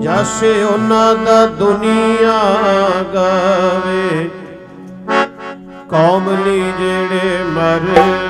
ਜਸ ਉਹਨਾਂ ਦਾ ਦੁਨੀਆ ਗਾਵੇ। ਕੌਮ ਲਈ ਜਿਹੜੇ ਮਰੇ